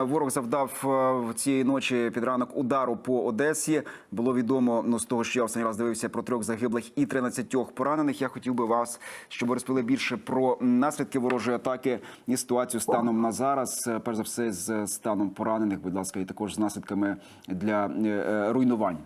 Ворог завдав е, в цієї ночі під ранок удару по Одесі. Було відомо ну з того, що я останній раз дивився про трьох загиблих і 13 поранених. Я хотів би вас, щоб розповіли більше про наслідки ворожої атаки і ситуацію станом на зараз. Е, Перш за все, з станом поранених, будь ласка, і також з наслідками для е, руйнувань.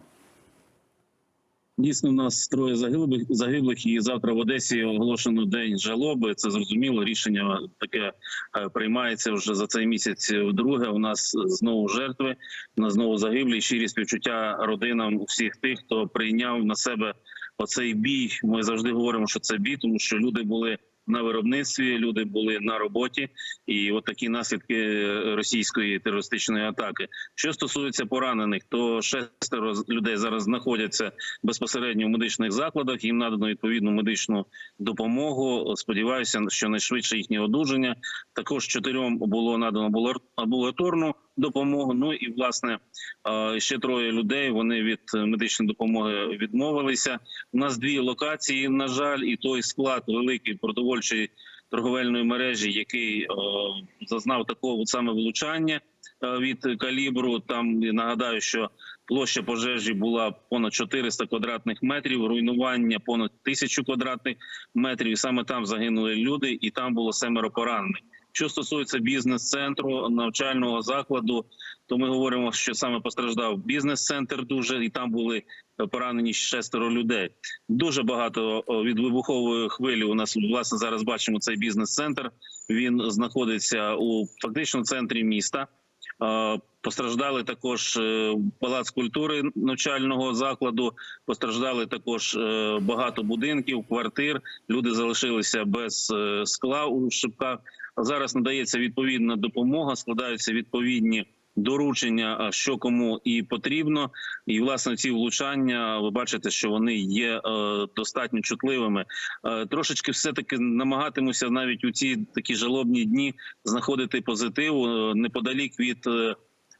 Дійсно, у нас троє загиблих загиблих, і завтра в Одесі оголошено день жалоби. Це зрозуміло. Рішення таке е, приймається вже за цей місяць. Вдруге у нас знову жертви, у нас знову загиблі. Щирі співчуття родинам усіх тих, хто прийняв на себе оцей бій. Ми завжди говоримо, що це бій, тому що люди були. На виробництві люди були на роботі, і от такі наслідки російської терористичної атаки. Що стосується поранених, то шестеро людей зараз знаходяться безпосередньо в медичних закладах. Їм надано відповідну медичну допомогу. Сподіваюся, що найшвидше їхнє одужання. Також чотирьом було надано амбулаторну допомогу. Ну і власне е, ще троє людей. Вони від медичної допомоги відмовилися. У нас дві локації. На жаль, і той склад великий продовольчої торговельної мережі, який е, зазнав такого саме влучання е, від калібру. Там нагадаю, що площа пожежі була понад 400 квадратних метрів, руйнування понад 1000 квадратних метрів. І саме там загинули люди, і там було семеро поранених. Що стосується бізнес-центру навчального закладу, то ми говоримо, що саме постраждав бізнес-центр дуже, і там були поранені шестеро людей. Дуже багато від вибухової хвилі. У нас власне зараз бачимо цей бізнес-центр. Він знаходиться у фактично центрі міста. Постраждали також е, палац культури навчального закладу. Постраждали також е, багато будинків, квартир. Люди залишилися без е, скла у шибках. Зараз надається відповідна допомога, складаються відповідні доручення, що кому і потрібно. І власне ці влучання ви бачите, що вони є е, достатньо чутливими. Е, трошечки все таки намагатимуся навіть у ці такі жалобні дні знаходити позитив е, неподалік від.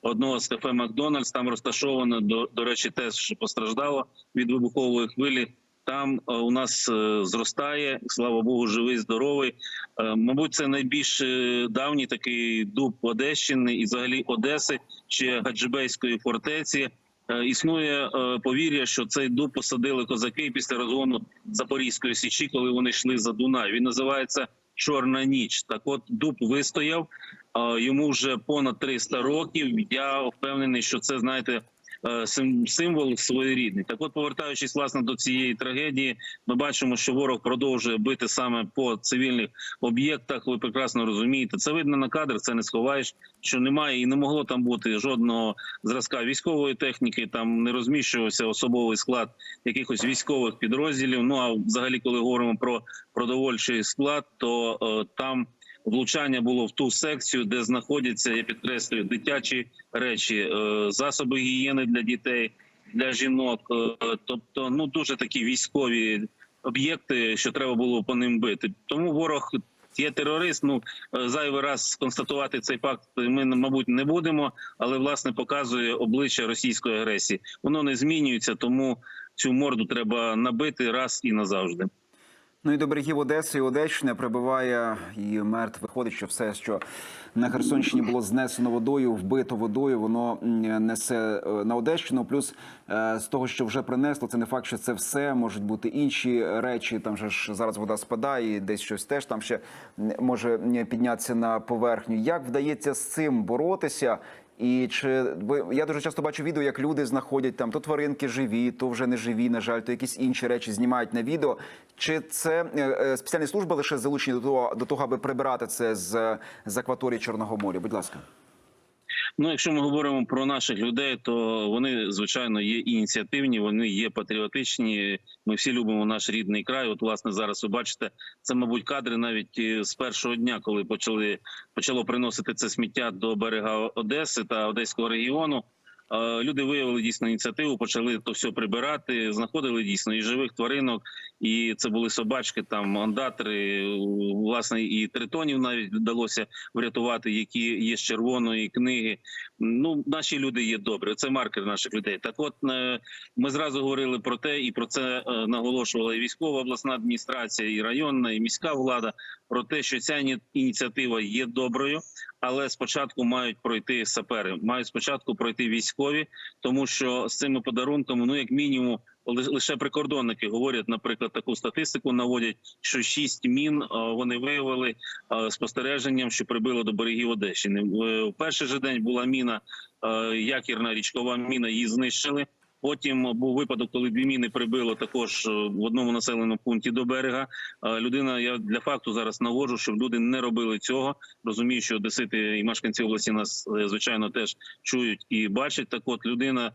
Одного з кафе Макдональдс там розташовано до, до речі, теж постраждало від вибухової хвилі. Там е, у нас е, зростає, слава Богу, живий, здоровий. Е, Мабуть, це найбільш давній такий дуб Одещини і взагалі Одеси чи Гаджибейської фортеці. Існує повір'я, що цей дуб посадили козаки після розгону Запорізької січі, коли вони йшли за Дунай. Він називається Чорна ніч. Так, от дуб вистояв. Йому вже понад 300 років. Я впевнений, що це знаєте. Е, Символ своєрідний. Так, от, повертаючись власне до цієї трагедії, ми бачимо, що ворог продовжує бити саме по цивільних об'єктах. Ви прекрасно розумієте, це видно на кадрах, це не сховаєш. Що немає і не могло там бути жодного зразка військової техніки. Там не розміщувався особовий склад якихось військових підрозділів. Ну а взагалі, коли говоримо про продовольчий склад, то е, там влучання було в ту секцію, де знаходяться, я підкреслюю, дитячі речі, е, засоби гігієни для дітей, для жінок. Е, тобто, ну дуже такі військові об'єкти, що треба було по ним бити. Тому ворог. Є терорист. Ну е, зайвий раз констатувати цей факт. Ми мабуть не будемо, але власне показує обличчя російської агресії. Воно не змінюється, тому цю морду треба набити раз і назавжди. Ну і до берегів Одеси і Одещини прибуває і мертв. Виходить, що все, що на Херсонщині було знесено водою, вбито водою, воно несе е, на Одещину. Плюс е, з того, що вже принесло, це не факт, що це все можуть бути інші речі. Там же ж зараз вода спадає, і десь щось теж там ще може піднятися на поверхню. Як вдається з цим боротися? І чи бо я дуже часто бачу відео, як люди знаходять там то тваринки живі, то вже не живі, на жаль, то якісь інші речі знімають на відео. Чи це е, е, спеціальні служби лише залучені до того, до того, аби прибирати це з, з акваторії Чорного моря? Будь ласка. Ну, якщо ми говоримо про наших людей, то вони звичайно є ініціативні, вони є патріотичні. Ми всі любимо наш рідний край. От, власне, зараз ви бачите, це, мабуть, кадри навіть е, з першого дня, коли почали почало приносити це сміття до берега Одеси та Одеського регіону. Е, Люди виявили дійсно ініціативу, почали то все прибирати, знаходили дійсно і живих тваринок, і це були собачки, там андатри, власне, і тритонів навіть вдалося врятувати, які є з червоної книги. Ну, наші люди є добрі. Це маркер наших людей. Так, от е, ми зразу говорили про те, і про це е, наголошувала і військова обласна адміністрація, і районна, і міська влада про те, що ця іні- ініціатива є доброю. Але спочатку мають пройти сапери, мають спочатку пройти військові, тому що з цими подарунками, ну як мінімум, ли- лише прикордонники говорять, наприклад, таку статистику наводять, що шість мін е, вони виявили е, спостереженням, що прибило до берегів Одещини. В- В перший же день була міна, е, якірна річкова міна, її знищили. Потім був випадок, коли дві міни прибило також е, в одному населеному пункті до берега. Е, Людина, я для факту зараз наводжу, щоб люди не робили цього. Розумію, що одесити і мешканці області нас е, звичайно теж чують і бачать. Так, от людина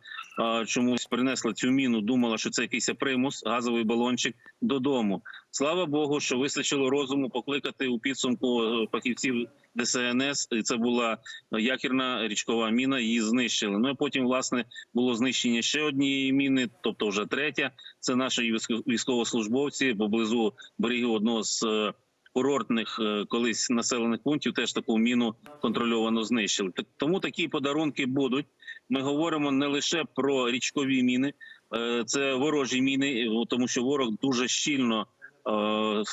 чомусь принесла цю міну, думала, що це якийсь примус, газовий балончик додому. Слава Богу, що вистачило розуму покликати у підсумку е, фахівців ДСНС. І це була якірна річкова міна. Її знищили. Ну і потім, власне, було знищення ще однієї міни, тобто вже третя. Це наші військо- військовослужбовці поблизу берегів одного з е, курортних е, колись населених пунктів. Теж таку міну контрольовано знищили. Тому такі подарунки будуть. Ми говоримо не лише про річкові міни, е, це ворожі міни, тому що ворог дуже щільно. е,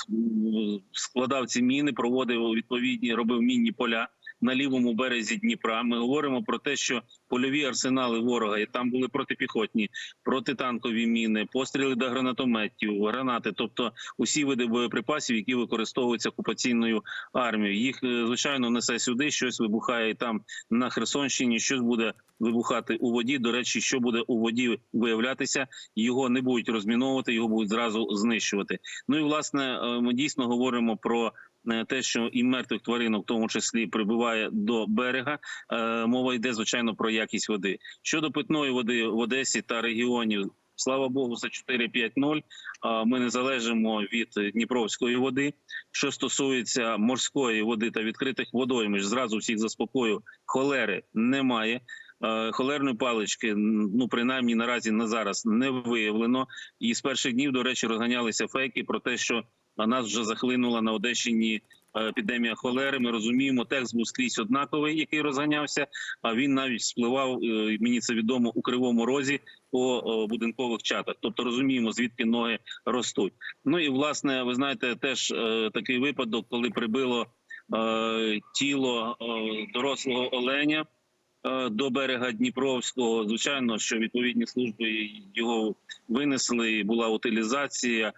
Складав ці міни, проводив відповідні, робив мінні поля на лівому березі Дніпра. Ми говоримо про те, що польові арсенали ворога і там були протипіхотні, протитанкові міни, постріли до гранатометів, гранати, тобто усі види боєприпасів, які використовуються окупаційною армією. Їх е, звичайно несе сюди. Щось вибухає і там на Херсонщині. Щось буде вибухати у воді. До речі, що буде у воді виявлятися, його не будуть розміновувати, його будуть зразу знищувати. Ну і власне е, ми дійсно говоримо про. Е, Те, що і мертвих тваринок, в тому числі прибуває до берега, Е, мова йде звичайно про якість води. Щодо питної води в Одесі та регіонів, слава Богу, за 4-5-0 Ми не залежимо від Дніпровської води. Що стосується морської води та відкритих водоймищ, зразу всіх заспокою, холери немає. Е, Холерної палички, ну принаймні наразі на зараз не виявлено. І з перших днів, до речі, розганялися фейки про те, що нас вже захлинула на Одещині е, епідемія холери. Ми розуміємо, текст був скрізь однаковий, який розганявся. А він навіть спливав. е, Мені це відомо у кривому розі по будинкових чатах. Тобто розуміємо, звідки ноги ростуть. Ну і власне, ви знаєте, теж е, такий випадок, коли прибило тіло дорослого оленя. До берега Дніпровського, звичайно, що відповідні служби його винесли. Була утилізація, а,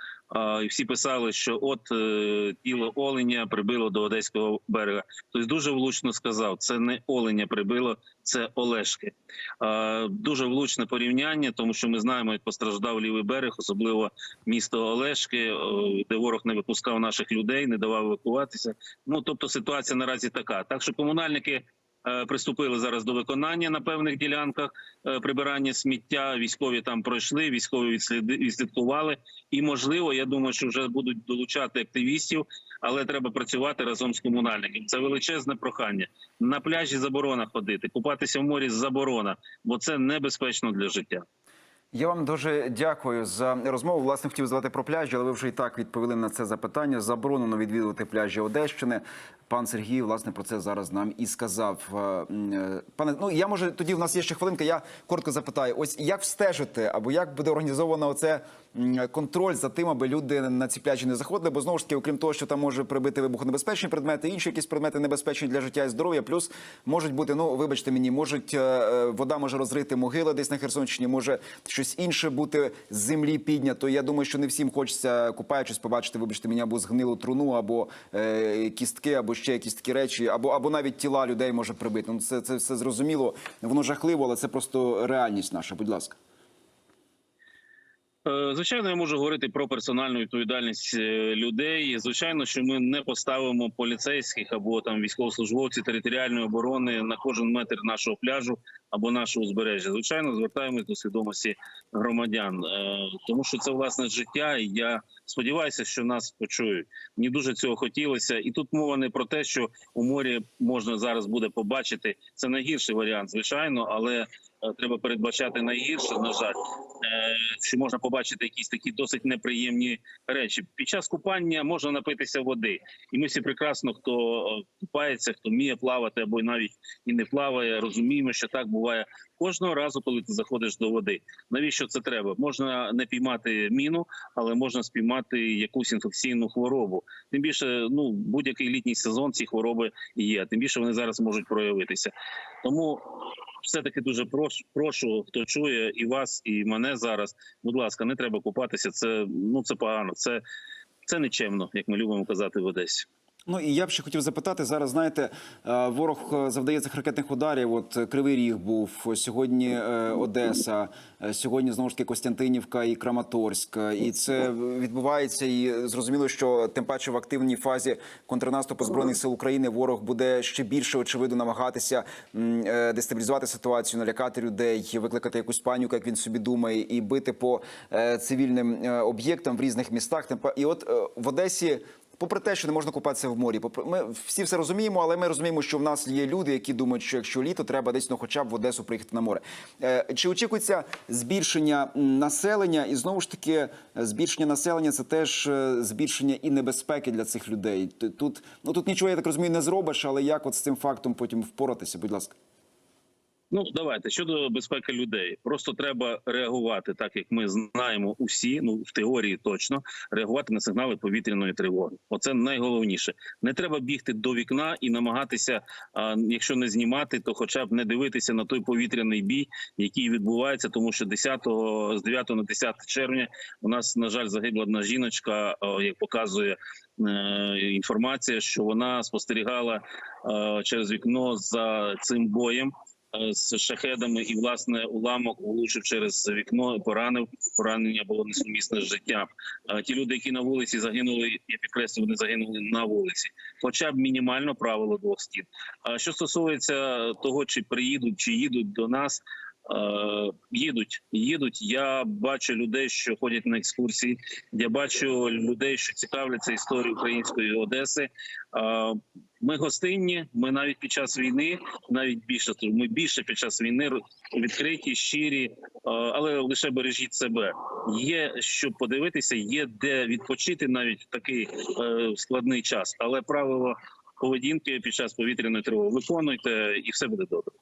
і всі писали, що от е, тіло оленя прибило до одеського берега. Тобто дуже влучно сказав: це не оленя прибило, це Олешки. Дуже влучне порівняння, тому що ми знаємо, як постраждав лівий берег, особливо місто Олешки, де ворог не випускав наших людей, не давав евакуватися. Ну тобто ситуація наразі така. Так що комунальники. Е, Приступили зараз до виконання на певних ділянках е, прибирання сміття. Військові там пройшли, військові відслідкували. І можливо, я думаю, що вже будуть долучати активістів, але треба працювати разом з комунальниками. Це величезне прохання. На пляжі заборона ходити, купатися в морі заборона, бо це небезпечно для життя. Я вам дуже дякую за розмову. Власне, хотів задати про пляжі, але ви вже і так відповіли на це запитання. Заборонено відвідувати пляжі Одещини. Пан Сергій, власне, про це зараз нам і сказав. Е, е, Пане, ну я може тоді в нас є ще хвилинка. Я коротко запитаю: ось як встежити або як буде організовано оце контроль за тим, аби люди на ці пляжі не заходили? Бо знову ж таки, окрім того, що там може прибити вибухонебезпечні предмети, інші якісь предмети небезпечні для життя і здоров'я. Плюс можуть бути, ну вибачте мені, можуть е, е, вода може розрити могили десь на Херсонщині, може щось інше бути з землі піднято. Я думаю, що не всім хочеться купаючись, побачити, вибачте мені, або згнилу труну, або е, кістки, або ще якісь такі речі, або або навіть тіла людей може прибити. Ну це це все зрозуміло. Воно жахливо, але це просто реальність наша. Будь ласка. Е, Звичайно, я можу говорити про персональну відповідальність е, людей. Звичайно, що ми не поставимо поліцейських або там військовослужбовців територіальної оборони на кожен метр нашого пляжу або нашого узбережжя. Звичайно, звертаємось до свідомості громадян, Е, тому що це власне життя. І я сподіваюся, що нас почують. Мені дуже цього хотілося, і тут мова не про те, що у морі можна зараз буде побачити. Це найгірший варіант, звичайно, але е, треба передбачати найгірше. На жаль, Е, що можна побачити якісь такі досить неприємні речі. Під час купання можна напитися води, і ми всі прекрасно, хто купається, хто вміє плавати або навіть і не плаває, розуміємо, що так буває кожного разу, коли ти заходиш до води. Навіщо це треба? Можна не піймати міну, але можна спіймати якусь інфекційну хворобу. Тим більше, ну будь-який літній сезон ці хвороби є. Тим більше вони зараз можуть проявитися. Тому все таки дуже прошу, прошу, хто чує і вас, і мене зараз. Будь ласка, не треба купатися. Це ну це погано. Це, це нечемно, як ми любимо казати в Одесі. Ну і я б ще хотів запитати зараз. Знаєте, е, ворог е, завдає цих ракетних ударів. От е, Кривий Ріг був сьогодні. Одеса, сьогодні знову ж таки Костянтинівка і Краматорськ. І це відбувається. І зрозуміло, що тим паче в активній фазі контрнаступу збройних сил України ворог буде ще більше очевидно намагатися дестабілізувати ситуацію, налякати людей, викликати якусь паніку, як він собі думає, і бити по цивільним об'єктам в різних містах. І от в Одесі. Попри те, що не можна купатися в морі, ми всі все розуміємо, але ми розуміємо, що в нас є люди, які думають, що якщо літо, треба десь ну, хоча б в Одесу приїхати на море. Е, чи очікується збільшення населення? І знову ж таки, збільшення населення це теж е, збільшення і небезпеки для цих людей. Тут ну тут нічого я так розумію, не зробиш, але як от з цим фактом потім впоратися? Будь ласка. Ну давайте щодо безпеки людей. Просто треба реагувати, так як ми знаємо усі. Ну в теорії точно реагувати на сигнали повітряної тривоги. Оце найголовніше. Не треба бігти до вікна і намагатися, а, якщо не знімати, то хоча б не дивитися на той повітряний бій, який відбувається, тому що 10, з 9 на 10 червня у нас на жаль загибла одна жіночка, як показує. е, Інформація, що вона спостерігала е, через вікно за цим боєм з шахедами, і власне уламок влучив через вікно, поранив. Поранення було несумісне з життям. Е, Ті люди, які на вулиці загинули, я підкреслю, вони загинули на вулиці. Хоча б мінімально правило двох стін. Що стосується того, чи приїдуть, чи їдуть до нас. Їдуть, їдуть. Я бачу людей, що ходять на екскурсії. Я бачу людей, що цікавляться історією української Одеси. Ми гостинні. Ми навіть під час війни, навіть більше ми більше під час війни відкриті, щирі, але лише бережіть себе. Є що подивитися, є де відпочити навіть в такий е, складний час. Але правило поведінки під час повітряної тривоги виконуйте, і все буде добре.